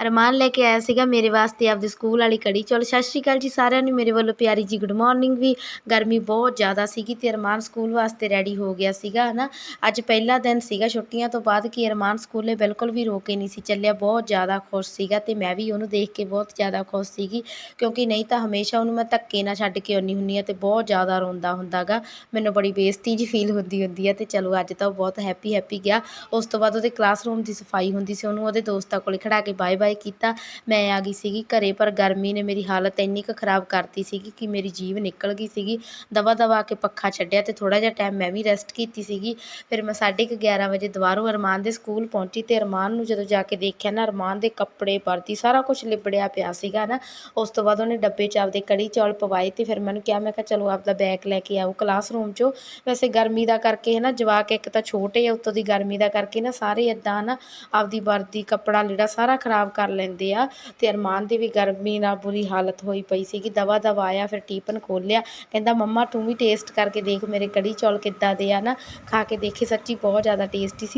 ਅਰਮਾਨ ਲੈ ਕੇ ਆਇਆ ਸੀਗਾ ਮੇਰੇ ਵਾਸਤੇ ਆਪਦੇ ਸਕੂਲ ਵਾਲੀ ਕੜੀ ਚੌਲ। ਸਤਿ ਸ਼੍ਰੀ ਅਕਾਲ ਜੀ ਸਾਰਿਆਂ ਨੂੰ। ਮੇਰੇ ਵੱਲੋਂ ਪਿਆਰੀ ਜੀ ਗੁੱਡ ਮਾਰਨਿੰਗ ਵੀ। ਗਰਮੀ ਬਹੁਤ ਜ਼ਿਆਦਾ ਸੀਗੀ ਤੇ ਅਰਮਾਨ ਸਕੂਲ ਵਾਸਤੇ ਰੈਡੀ ਹੋ ਗਿਆ ਸੀਗਾ, ਹਨਾ? ਅੱਜ ਪਹਿਲਾ ਦਿਨ ਸੀਗਾ ਛੁੱਟੀਆਂ ਤੋਂ ਬਾਅਦ ਕਿ ਅਰਮਾਨ ਸਕੂਲੇ ਬਿਲਕੁਲ ਵੀ ਰੋ ਕੇ ਨਹੀਂ ਸੀ। ਚੱਲਿਆ ਬਹੁਤ ਜ਼ਿਆਦਾ ਖੁਸ਼ ਸੀਗਾ ਤੇ ਮੈਂ ਵੀ ਉਹਨੂੰ ਦੇਖ ਕੇ ਬਹੁਤ ਜ਼ਿਆਦਾ ਖੁਸ਼ ਸੀਗੀ, ਕਿਉਂਕਿ ਨਹੀਂ ਤਾਂ ਹਮੇਸ਼ਾ ਉਹਨੂੰ ਮੈਂ ਧੱਕੇ ਨਾਲ ਛੱਡ ਕੇ ਆਉਂਦੀ ਹੁੰਦੀ ਆ ਤੇ ਬਹੁਤ ਜ਼ਿਆਦਾ ਰੋਂਦਾ ਹੁੰਦਾਗਾ ਮੈਨੂੰ ਬੜੀ ਬੇਇੱਜ਼ਤੀ ਜੀ ਫੀਲ ਹੁੰਦੀ ਹੁੰਦੀ ਆ ਤੇ ਚਲੋ ਅੱਜ ਤਾਂ ਉਹ ਬਹੁਤ ਹੈਪੀ ਹੈਪੀ ਗਿਆ। ਉਸ ਤੋਂ ਬਾਅਦ ਉਹਦੇ ਕਲਾਸਰੂਮ ਦੀ ਸਫ਼ਾਈ ਹੁੰਦੀ ਸੀ, ਉਹਨੂੰ ਉਹਦੇ ਦੋਸਤਾਂ ਕੋਲੇ ਖੜਾ ਕੇ ਬਾਏ ਬਾਏ ਕੀਤਾ। ਮੈਂ ਆ ਗਈ ਸੀਗੀ ਘਰੇ, ਪਰ ਗਰਮੀ ਨੇ ਮੇਰੀ ਹਾਲਤ ਇੰਨੀ ਕੁ ਖਰਾਬ ਕਰਤੀ ਸੀਗੀ ਕਿ ਮੇਰੀ ਜੀਭ ਨਿਕਲ ਗਈ ਸੀਗੀ। ਦਵਾ ਦਵਾ ਆ ਕੇ ਪੱਖਾ ਛੱਡਿਆ ਅਤੇ ਥੋੜ੍ਹਾ ਜਿਹਾ ਟਾਈਮ ਮੈਂ ਵੀ ਰੈਸਟ ਕੀਤੀ ਸੀਗੀ। ਫਿਰ ਮੈਂ 11:30 ਵਜੇ ਦੁਬਾਰਾ ਅਰਮਾਨ ਦੇ ਸਕੂਲ ਪਹੁੰਚੀ ਅਤੇ ਅਰਮਾਨ ਨੂੰ ਜਦੋਂ ਜਾ ਕੇ ਦੇਖਿਆ ਨਾ, ਅਰਮਾਨ ਦੇ ਕੱਪੜੇ ਵਰਦੀ ਸਾਰਾ ਕੁਛ ਲਿਬੜਿਆ ਪਿਆ ਸੀਗਾ ਨਾ। ਉਸ ਤੋਂ ਬਾਅਦ ਉਹਨੇ ਡੱਬੇ 'ਚ ਆਪਦੇ ਕੜੀ ਚੌਲ ਪਵਾਏ ਅਤੇ ਫਿਰ ਮੈਨੂੰ ਕਿਹਾ, ਮੈਂ ਕਿਹਾ, ਚਲੋ, ਆਪਦਾ ਬੈਗ ਲੈ ਕੇ ਆਓ ਕਲਾਸਰੂਮ 'ਚੋਂ। ਵੈਸੇ ਗਰਮੀ ਦਾ ਕਰਕੇ ਹੈ ਨਾ ਜਵਾਕ ਇੱਕ ਤਾਂ ਛੋਟੇ ਆ, ਉੱਤੋਂ ਦੀ ਗਰਮੀ ਦਾ ਕਰਕੇ ਨਾ ਸਾਰੇ ਇਦਾਂ ਨਾ ਆਪਦੀ ਵਰਦੀ, ਕੱਪੜਾ, ਲੀੜਾ ਸਾਰਾ ਖਰਾਬ ਕਰ ਲੈਂਦੇ ਆ। ਅਤੇ ਅਰਮਾਨ ਦੀ ਵੀ ਗਰਮੀ ਨਾਲ ਬੁਰੀ ਹਾਲਤ ਹੋਈ ਪਈ ਸੀਗੀ। ਦਵਾ ਦਵਾ ਆਇਆ, ਫਿਰ ਟੀਪਨ ਖੋਲ੍ਹਿਆ। ਕਹਿੰਦਾ, ਮੰਮਾ, ਤੂੰ ਵੀ ਟੇਸਟ ਕਰਕੇ ਦੇਖ, ਮੇਰੇ ਕੜੀ ਚੌਲ ਕਿੱਦਾਂ ਦੇ ਆ ਨਾ। ਖਾ ਕੇ ਦੇਖੇ, ਸੱਚੀ ਬਹੁਤ ਜ਼ਿਆਦਾ ਟੇਸਟੀ ਸੀ।